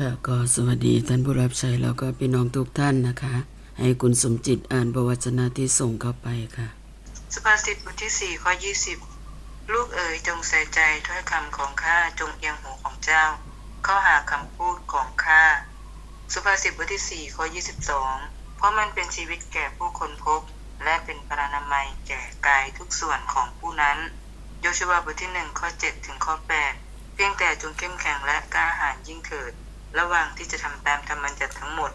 ค่ะก็สวัสดีท่านผู้รับใช้แล้วก็พี่น้องทุกท่านนะคะ ให้คุณสมจิตอ่านประวัชนะที่ส่งเข้าไปค่ะ สุภาษิตบทที่สี่ข้อยี่สิบลูกเอ๋ยจงใส่ใจถ้อยคำของข้าจงเอียงหูของเจ้า เข้าหาคำพูดของข้าสุภาษิตบทที่สี่ข้อยี่สิบสองเพราะมันเป็นชีวิตแก่ผู้คนพบ และเป็นปรานามัยแก่กายทุกส่วนของผู้นั้น โยชูวาบทที่หนึ่งข้อเจ็ดถึงข้อแปดเพียงแต่จงเข้มแข็งและกล้าหาญยิ่งเถิด ระหว่างที่จะทำตามธรรมบัญญัติทั้งหมด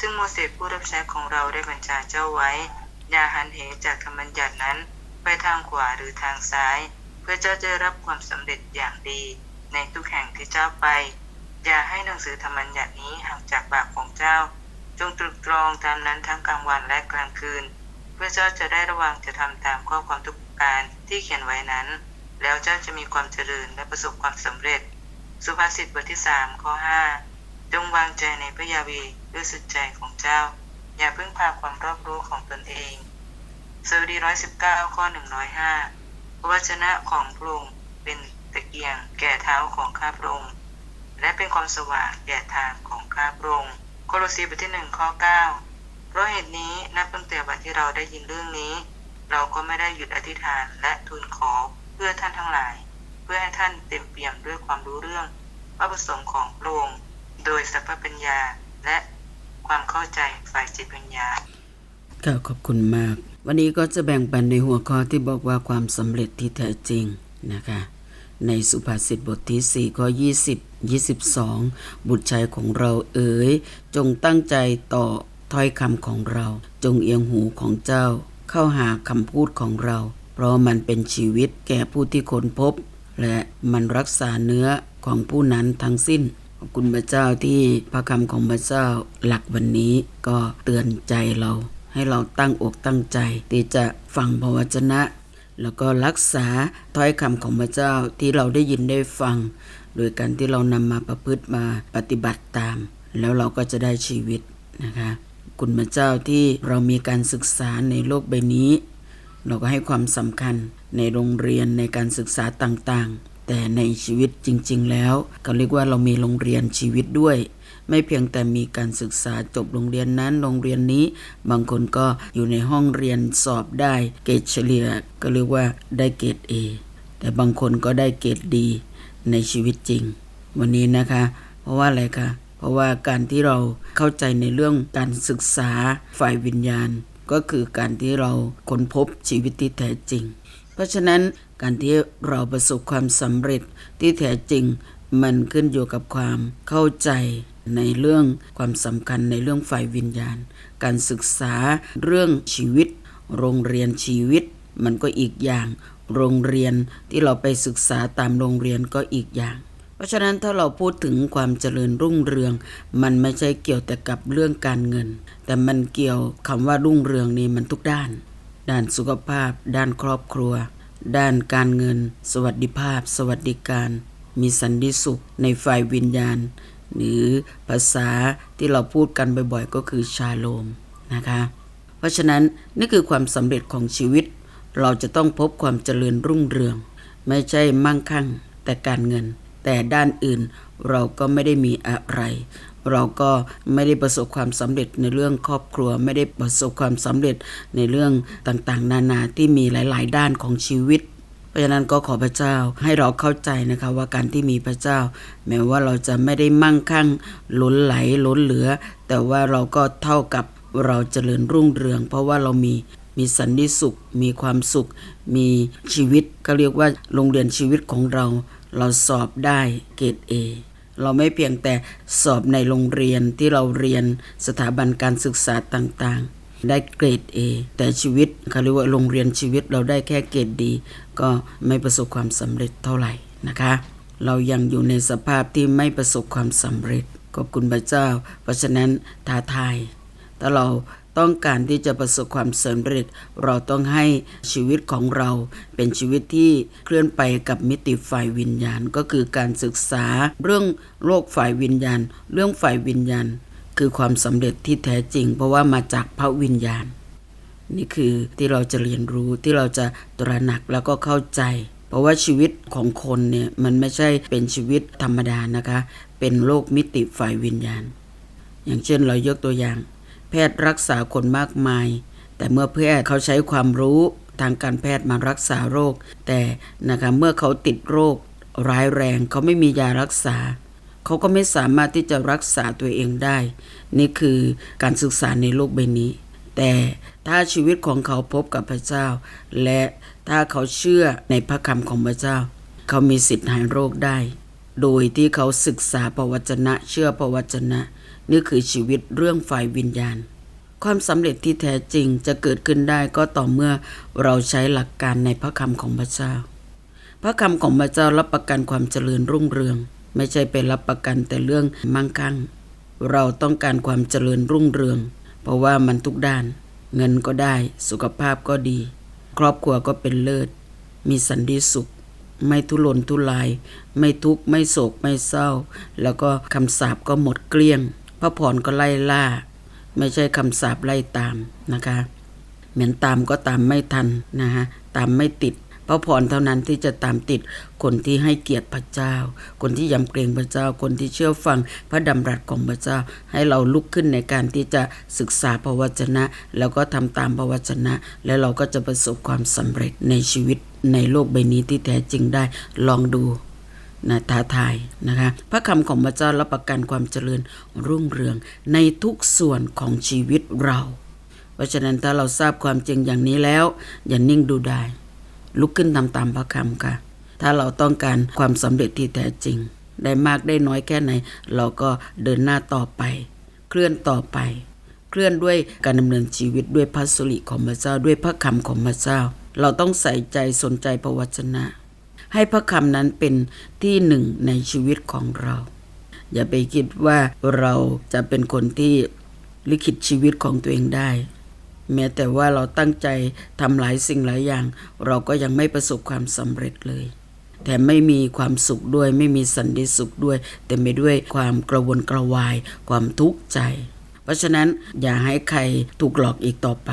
ซึ่งโมเสสผู้รับใช้ของเราได้บัญชาเจ้าไว้ อย่าหันเหจากธรรมบัญญัตินั้นไปทางขวาหรือทางซ้าย เพื่อเจ้าจะรับความสำเร็จอย่างดี ในทุกแห่งที่เจ้าไป อย่าให้หนังสือธรรมบัญญัตินี้ห่างจากปากของเจ้า จงตรึกตรองตามนั้นทั้งกลางวันและกลางคืน เพื่อเจ้าจะได้ระวังจะทำตามข้อความทุกการที่เขียนไว้นั้น แล้วเจ้าจะมีความเจริญและประสบความสำเร็จ สุภาษิตบทที่สามข้อห้า จงวางใจในพระยาเวด้วยสุดใจของเจ้า อย่าพึ่งพาความรอบรู้ของตนเองสดุดีร้อยสิบเก้าข้อหนึ่งร้อยห้าพระวจนะของพระองค์เป็นตะเกียงแก่เท้าของข้าพระองค์และเป็นความสว่างแก่ทางของข้าพระองค์โคโลสีบทที่หนึ่งข้อเก้าเพราะเหตุนี้นับตั้งแต่วันที่เราได้ยินเรื่องนี้ เราก็ไม่ได้หยุดอธิษฐานและทูลขอเพื่อท่านทั้งหลาย เพื่อให้ท่านเต็มเปี่ยมด้วยความรู้เรื่องพระประสงค์ของพระองค์ โดยสัพพปัญญาและความเข้าใจฝ่ายจิตวิญญาณค่ะขอบคุณมาก วันนี้ก็จะแบ่งปันในหัวข้อที่บอกว่าความสำเร็จที่แท้จริงนะคะ ในสุภาษิตบทที่ 4 ข้อ 20 22 บุตรชายของเราเอ๋ย จงตั้งใจต่อถ้อยคำของเรา จงเอียงหูของเจ้า เข้าหาคำพูดของเรา เพราะมันเป็นชีวิตแก่ผู้ที่ค้นพบ และมันรักษาเนื้อของผู้นั้นทั้งสิ้น ขอบคุณพระเจ้าที่พระคำของพระเจ้าหลักวันนี้ก็เตือนใจเรา ให้เราตั้งอกตั้งใจ ที่จะฟังพระวจนะ แล้วก็รักษาถ้อยคำของพระเจ้าที่เราได้ยินได้ฟัง โดยการที่เรานำมาประพฤติมาปฏิบัติตาม แล้วเราก็จะได้ชีวิตนะคะคุณพระเจ้าที่เรามีการศึกษาในโลกใบนี้ เราก็ให้ความสำคัญในโรงเรียนในการศึกษาต่างๆ แต่ในชีวิตจริง ๆ แล้วเขาเรียกว่าเรามีโรงเรียนชีวิตด้วย ไม่เพียงแต่มีการศึกษาจบโรงเรียนนั้นโรงเรียนนี้ บางคนก็อยู่ในห้องเรียนสอบได้เกรดเฉลี่ยก็เรียกว่าได้เกรด A แต่บางคนก็ได้เกรดดีในชีวิตจริง วันนี้นะคะ เพราะว่าอะไรคะเพราะว่าการที่เราเข้าใจในเรื่องการศึกษาฝ่ายวิญญาณ ก็คือการที่เราค้นพบชีวิตที่แท้จริง เพราะฉะนั้น การที่เราประสบความสำเร็จที่แท้จริงมันขึ้นอยู่กับความเข้าใจในเรื่องความสำคัญในเรื่องฝ่ายวิญญาณ การศึกษาเรื่องชีวิต โรงเรียนชีวิต มันก็อีกอย่าง โรงเรียนที่เราไปศึกษาตามโรงเรียนก็อีกอย่าง เพราะฉะนั้นถ้าเราพูดถึงความเจริญรุ่งเรือง มันไม่ใช่เกี่ยวแต่กับเรื่องการเงิน แต่มันเกี่ยวคำว่ารุ่งเรืองนี่มันทุกด้าน ด้านสุขภาพ ด้านครอบครัว ด้านการเงิน สวัสดิภาพ สวัสดิการ มีสันติสุขในฝ่ายวิญญาณ หรือภาษาที่เราพูดกันบ่อยๆ ก็คือชาโลมนะคะ เพราะฉะนั้นนี่คือความสำเร็จของชีวิต เราจะต้องพบความเจริญรุ่งเรือง ไม่ใช่มั่งคั่งแต่การเงิน แต่ด้านอื่นเราก็ไม่ได้มีอะไร เราก็ไม่ได้ประสบความสำเร็จในเรื่องครอบครัว ไม่ได้ประสบความสำเร็จในเรื่องต่างๆ นานาที่มีหลาย ๆ ด้านของชีวิตเพราะฉะนั้นก็ขอพระเจ้าให้เราเข้าใจนะคะว่าการที่มีพระเจ้า แม้ว่าเราจะไม่ได้มั่งคั่งล้นไหลล้นเหลือ แต่ว่าเราก็เท่ากับเราเจริญรุ่งเรือง เพราะว่าเรามีมีสันติสุข มีความสุข มีชีวิตก็เรียกว่าโรงเรียนชีวิตของเรา เราสอบได้เกรด A เราไม่เพียงแต่สอบในโรงเรียนที่เราเรียนสถาบันการศึกษาต่างๆ ได้เกรด A แต่ชีวิตเขาเรียกว่าโรงเรียนชีวิตเราได้แค่เกรดดีก็ไม่ประสบความสำเร็จเท่าไหร่นะคะ เรายังอยู่ในสภาพที่ไม่ประสบความสำเร็จขอบคุณพระเจ้า เพราะฉะนั้นท้าทายถ้าเรา ต้องการที่จะประสบความสำเร็จ เราต้องให้ชีวิตของเราเป็นชีวิตที่เคลื่อนไปกับมิติฝ่ายวิญญาณ ก็คือการศึกษาเรื่องโลกฝ่ายวิญญาณ เรื่องฝ่ายวิญญาณ คือความสำเร็จที่แท้จริง เพราะว่ามาจากพระวิญญาณ นี่คือที่เราจะเรียนรู้ที่เราจะตระหนักแล้วก็เข้าใจ เพราะว่าชีวิตของคนเนี่ยมันไม่ใช่เป็นชีวิตธรรมดานะคะ เป็นโลกมิติฝ่ายวิญญาณ อย่างเช่นเรายกตัวอย่าง แพทย์รักษาคนมากมาย แต่เมื่อแพทย์เขาใช้ความรู้ทางการแพทย์มารักษาโรค แต่นะคะเมื่อเขาติดโรคร้ายแรงเขาไม่มียารักษา เขาก็ไม่สามารถที่จะรักษาตัวเองได้ นี่คือการศึกษาในโลกใบนี้ แต่ถ้าชีวิตของเขาพบกับพระเจ้า และถ้าเขาเชื่อในพระคำของพระเจ้า เขามีสิทธิ์หายโรคได้ โดยที่เขาศึกษาพระวจนะ เชื่อพระวจนะ นี่คือชีวิตเรื่องฝ่ายวิญญาณ ความสำเร็จที่แท้จริงจะเกิดขึ้นได้ก็ต่อเมื่อเราใช้หลักการในพระคำของพระเจ้า พระคำของพระเจ้ารับประกันความเจริญรุ่งเรือง ไม่ใช่เป็นรับประกันแต่เรื่องมั่งคั่ง เราต้องการความเจริญรุ่งเรือง เพราะว่ามันทุกด้าน เงินก็ได้ สุขภาพก็ดี ครอบครัวก็เป็นเลิศ มีสันติสุขไม่ทุรนทุราย ไม่ทุกข์ไม่โศกไม่เศร้า แล้วก็คำสาปก็หมดเกลี้ยง พระพรก็ไล่ล่า ไม่ใช่คำสาปไล่ตามนะคะ เหมือนตามก็ตามไม่ทันนะฮะตามไม่ติดพระพรเท่านั้นที่จะตามติดคนที่ให้เกียรติพระเจ้า คนที่ยำเกรงพระเจ้า คนที่เชื่อฟังพระดำรัสของพระเจ้า ให้เราลุกขึ้นในการที่จะศึกษาพระวจนะ แล้วก็ทำตามพระวจนะ แล้วเราก็จะประสบความสำเร็จในชีวิตในโลกใบนี้ที่แท้จริงได้ลองดู นะท้าทายนะคะ พระคำของพระเจ้ารับประกันความเจริญรุ่งเรืองในทุกส่วนของชีวิตเรา เพราะฉะนั้นถ้าเราทราบความจริงอย่างนี้แล้ว อย่านิ่งดูได้ ลุกขึ้นทำตามพระคำค่ะ ถ้าเราต้องการความสำเร็จที่แท้จริง ได้มากได้น้อยแค่ไหน เราก็เดินหน้าต่อไป เคลื่อนต่อไป เคลื่อนด้วยการดำเนินชีวิตด้วยพระสุริของพระเจ้าด้วยพระคำของพระเจ้า เราต้องใส่ใจสนใจพระวจนะ ให้พระคำนั้นเป็นที่หนึ่งในชีวิตของเรา อย่าไปคิดว่าเราจะเป็นคนที่ลิขิตชีวิตของตัวเองได้ แม้แต่ว่าเราตั้งใจทำหลายสิ่งหลายอย่าง เราก็ยังไม่ประสบความสำเร็จเลยแถมไม่มีความสุขด้วยไม่มีสันติสุขด้วย แต่ไม่ด้วยความกระวนกระวาย ความทุกข์ใจ เพราะฉะนั้นอย่าให้ใครถูกหลอกอีกต่อไป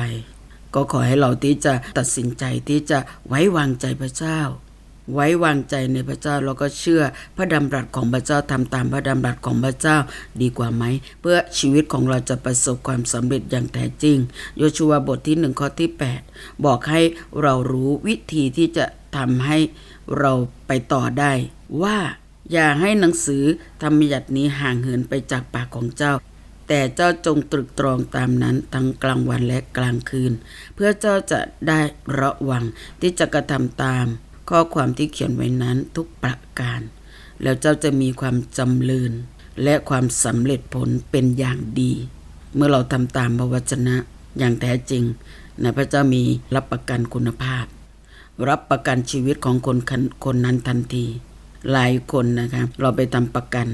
ก็ขอให้เราที่จะตัดสินใจที่จะไว้วางใจพระเจ้า ไว้วางใจในพระเจ้าแล้วก็เชื่อพระดำรัสของพระเจ้าทำตามพระดำรัสของพระเจ้าดีกว่าไหม เพื่อชีวิตของเราจะประสบความสำเร็จอย่างแท้จริง โยชูวาบทที่หนึ่งข้อที่ 8 บอกให้เรารู้วิธีที่จะทำให้เราไปต่อได้ว่าอย่าให้หนังสือธรรมยัตินี้ห่างเหินไปจากปากของเจ้า แต่เจ้าจงตรึกตรองตามนั้นทั้งกลางวันและกลางคืน เพื่อเจ้าจะได้ระวังที่จะกระทำตาม ข้อความที่เขียนไว้นั้นทุกประการ แล้วเจ้าจะมีความจำเริญและความสำเร็จผลเป็นอย่างดี เมื่อเราทำตามพระวจนะอย่างแท้จริงนะพระเจ้ามีรับประกันคุณภาพ รับประกันชีวิตของคนคนคนนั้นทันที หลายคนนะคะเราไปทำประกัน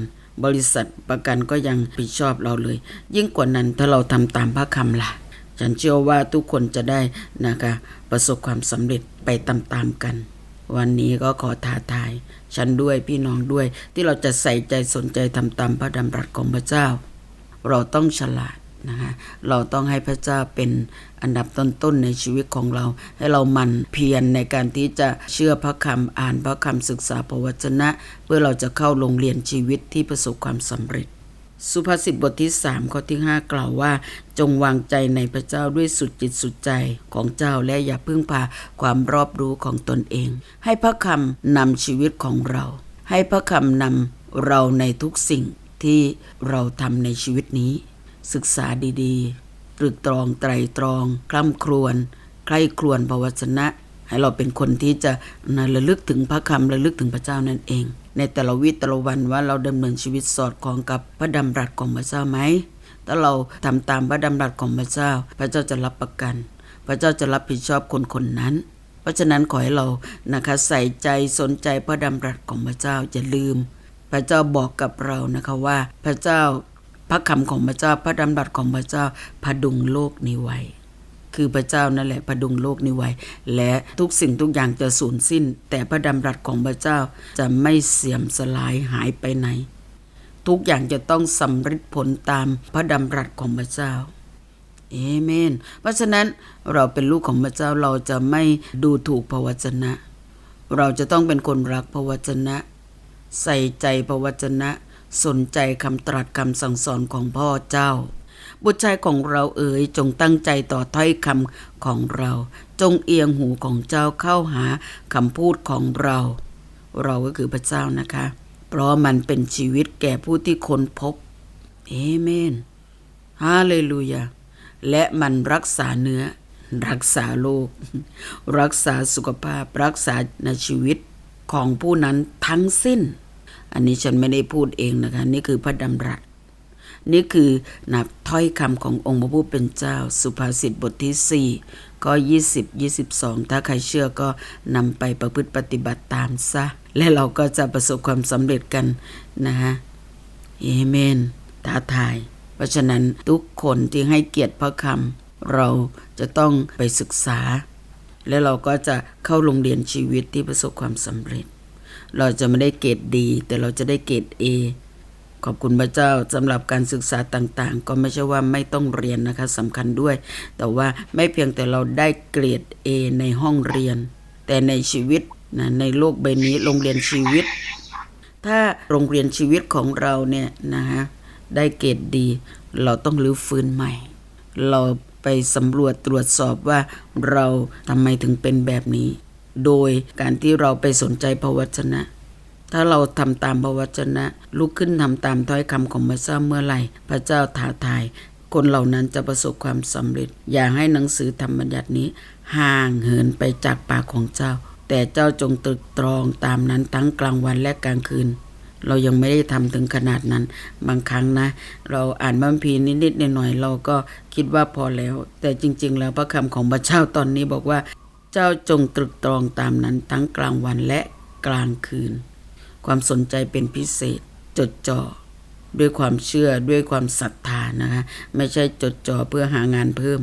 บริษัทประกันก็ยังผิดชอบเราเลย ยิ่งกว่านั้นถ้าเราทำตามพระคำล่ะฉันเชื่อว่าทุกคนจะได้นะคะประสบความสำเร็จไปตามๆกัน วันนี้ก็ขอท้าทาย ฉันด้วยพี่น้องด้วย ที่เราจะใส่ใจสนใจทำตามพระดำรัสของพระเจ้า เราต้องฉลาดนะคะเราต้องให้พระเจ้าเป็นอันดับต้นๆในชีวิตของเรา ให้เราหมันเพียรในการที่จะเชื่อพระคำอ่านพระคำศึกษาพระวจนะ เพื่อเราจะเข้าโรงเรียนชีวิตที่ประสบความสำเร็จ สุภาษิตบทที่3ข้อที่5กล่าวว่า จงวางใจในพระเจ้าด้วยสุดจิตสุดใจของเจ้าและอย่าพึ่งพาความรอบรู้ของตนเอง ให้พระคำนำชีวิตของเรา ให้พระคำนำเราในทุกสิ่งที่เราทำในชีวิตนี้ ศึกษาดีๆ ตรึกตรองไตรตรอง คล่ำครวญใคร่ครวญพระวจนะ ให้เราเป็นคนที่จะระลึกถึงพระคำระลึกถึงพระเจ้านั่นเอง ในแต่ละวิแต่ละวันว่าเราดำเนินชีวิตสอดคล้องกับพระดำรัสของพระเจ้าไหม ถ้าเราทำตามพระดำรัสของพระเจ้า พระเจ้าจะรับประกัน พระเจ้าจะรับผิดชอบคนคนนั้น เพราะฉะนั้นขอให้เรานะคะใส่ใจสนใจพระดำรัสของพระเจ้าอย่าลืม พระเจ้าบอกกับเรานะคะว่า พระเจ้าพระคำของพระเจ้าพระดำรัสของพระเจ้าพดุงโลกนี้ไว้ คือพระเจ้านั่นแหละพดุงโลกนี้ไว้ และทุกสิ่งทุกอย่างจะสูญสิ้น แต่พระดำรัสของพระเจ้าจะไม่เสื่อมสลายหายไปไหน ทุกอย่างจะต้องสำเร็จผลตามพระดำรัสของพระเจ้าเอเมน เพราะฉะนั้นเราเป็นลูกของพระเจ้าเราจะไม่ดูถูกพระวจนะ เราจะต้องเป็นคนรักพระวจนะ ใส่ใจพระวจนะ สนใจคำตรัสคำสั่งสอนของพ่อเจ้า บุตรชายของเราเอ๋ยจงตั้งใจต่อถ้อยคำของเรา จงเอียงหูของเจ้าเข้าหาคำพูดของเรา เราก็คือพระเจ้านะคะ เพราะมันเป็นชีวิตแก่ผู้ที่ค้นพบเอเมนฮาเลลูยาและมันรักษาเนื้อ รักษาโลก รักษาสุขภาพรักษาในชีวิตของผู้นั้นทั้งสิ้น อันนี้ฉันไม่ได้พูดเองนะคะ นี่คือพระดำรัส นี่คือนับถ้อยคำขององค์พระผู้เป็นเจ้า สุภาษิตบทที่ 4 ก็ 20 22 ถ้าใครเชื่อก็นำไปประพฤติปฏิบัติตามซะ และเราก็จะประสบความสำเร็จกันนะฮะเอเมนท้าทาย เพราะฉะนั้นทุกคนที่ให้เกียรติพระคำเราจะต้องไปศึกษา และเราก็จะเข้าโรงเรียนชีวิตที่ประสบความสำเร็จ เราจะไม่ได้เกรดดี แต่เราจะได้เกรด A ขอบคุณพระเจ้าสำหรับการศึกษาต่างๆ ก็ไม่ใช่ว่าไม่ต้องเรียนนะคะสำคัญด้วย แต่ว่าไม่เพียงแต่เราได้เกรด A ในห้องเรียน แต่ในชีวิตนะในโลกใบนี้โรงเรียนชีวิต ถ้าโรงเรียนชีวิตของเราเนี่ยนะฮะได้เกรดดี เราต้องรื้อฟื้นใหม่ เราไปสำรวจตรวจสอบว่าเราทำไมถึงเป็นแบบนี้ โดยการที่เราไปสนใจพระวจนะ ถ้าเราทำตามพระวจนะ ลุกขึ้นทำตามถ้อยคำของพระเจ้าเมื่อไหร่ พระเจ้าท้าทาย คนเหล่านั้นจะประสบความสำเร็จ อย่าให้หนังสือธรรมบัญญัตินี้ ห่างเหินไปจากปากของเจ้า แต่เจ้าจงตรึกตรองตามนั้นทั้งกลางวันและกลางคืนเรายังไม่ได้ทำถึงขนาดนั้น บางครั้งนะ เราอ่านบัมพีนิดๆหน่อยๆเราก็คิดว่าพอแล้ว แต่จริง ๆ แล้วพระคำของพระเจ้าตอนนี้บอกว่า เจ้าจงตรึกตรองตามนั้นทั้งกลางวันและกลางคืน ความสนใจเป็นพิเศษจดจ่อด้วยความเชื่อด้วยความศรัทธานะคะไม่ใช่จดจ่อเพื่อหางานเพิ่ม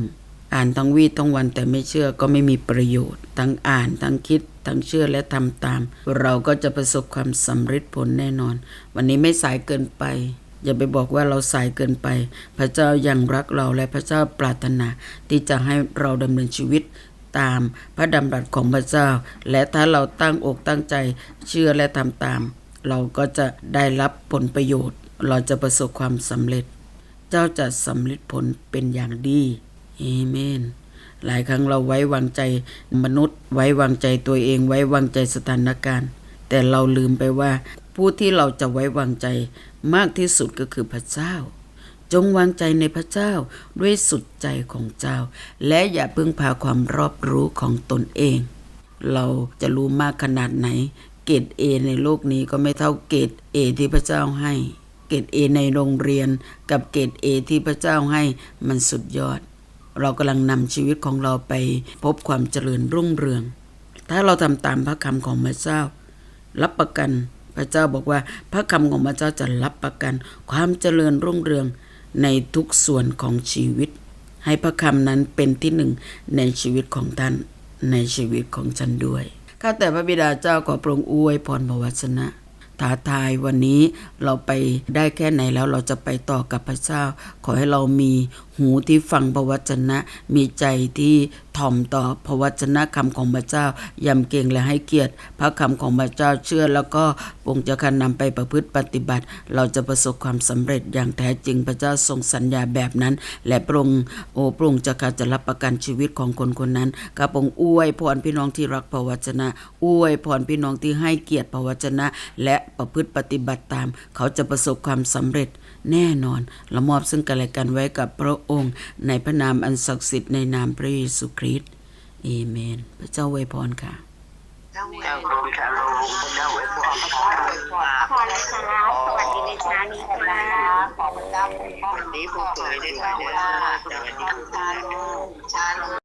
อ่านทั้งวีทั้งวันแต่ไม่เชื่อก็ไม่มีประโยชน์ ทั้งอ่านทั้งคิด ทั้งเชื่อและทำตาม เราก็จะประสบความสำเร็จผลแน่นอน วันนี้ไม่สายเกินไป อย่าไปบอกว่าเราสายเกินไป พระเจ้ายังรักเราและพระเจ้าปรารถนาที่จะให้เราดำเนินชีวิต ตามพระดำรัสของพระเจ้า และถ้าเราตั้งอกตั้งใจเชื่อและทำตาม เราก็จะได้รับผลประโยชน์ เราจะประสบความสำเร็จ เจ้าจะสำเร็จผลเป็นอย่างดีเอเมนหลายครั้งเราไว้วางใจมนุษย์ ไว้วางใจตัวเอง ไว้วางใจสถานการณ์ แต่เราลืมไปว่าผู้ที่เราจะไว้วางใจมากที่สุดก็คือพระเจ้า จงวางใจในพระเจ้าด้วยสุดใจของเจ้า และอย่าพึ่งพาความรอบรู้ของตนเอง เราจะรู้มากขนาดไหน เกรดเอในโลกนี้ก็ไม่เท่าเกรดเอที่พระเจ้าให้ เกรดเอในโรงเรียน กับเกรดเอที่พระเจ้าให้มันสุดยอด เรากำลังนำชีวิตของเราไปพบความเจริญรุ่งเรือง ถ้าเราทำตามพระคำของพระเจ้า รับประกันพระเจ้าบอกว่าพระคำของพระเจ้าจะรับประกันความเจริญรุ่งเรือง ในทุกส่วนของชีวิต ให้พระคำนั้นเป็นที่หนึ่งในชีวิตของท่านในชีวิตของฉันด้วย ข้าแต่พระบิดาเจ้าขอพระองค์อวยพรพระวจนะ ท้าทายวันนี้เราไปได้แค่ไหนแล้วเราจะไปต่อกับพระเจ้า ขอให้เรามีหูที่ฟังพระวจนะ มีใจที่ถ่อมต่อพระวจนะคำของพระเจ้ายำเกรงและให้เกียรติ พระคำของพระเจ้าเชื่อ แล้วก็ปงจะคันนำไปประพฤติปฏิบัติ เราจะประสบความสำเร็จอย่างแท้จริงพระเจ้าทรงสัญญาแบบนั้น และพรงโอ้พรงจะการจะรับประกันชีวิตของคนคนนั้นข้าพระองอวยพรพี่น้องที่รักพระวจนะอวยพรพี่น้องที่ให้เกียรติพระวจนะ และประพฤติปฏิบัติตาม เขาจะประสบความสำเร็จแน่นอนละมอบซึ่งกันและกันไว้กับพระองค์ ในพระนามอันศักดิ์สิทธิ์ในนามพระเยซูคริสต์เอเมน พระเจ้าอวยพรค่ะเจ้าเวเจ้าทโรงชาโลงเจ้าไว้พรพระเจ้าอวยพรพอเลยครับสวัสดีในเช้านี้ครับขอพระเจ้าวันนี้ผู้เผยได้ด้วยเด้อสวัสดีทุกท่านชาโลชาโล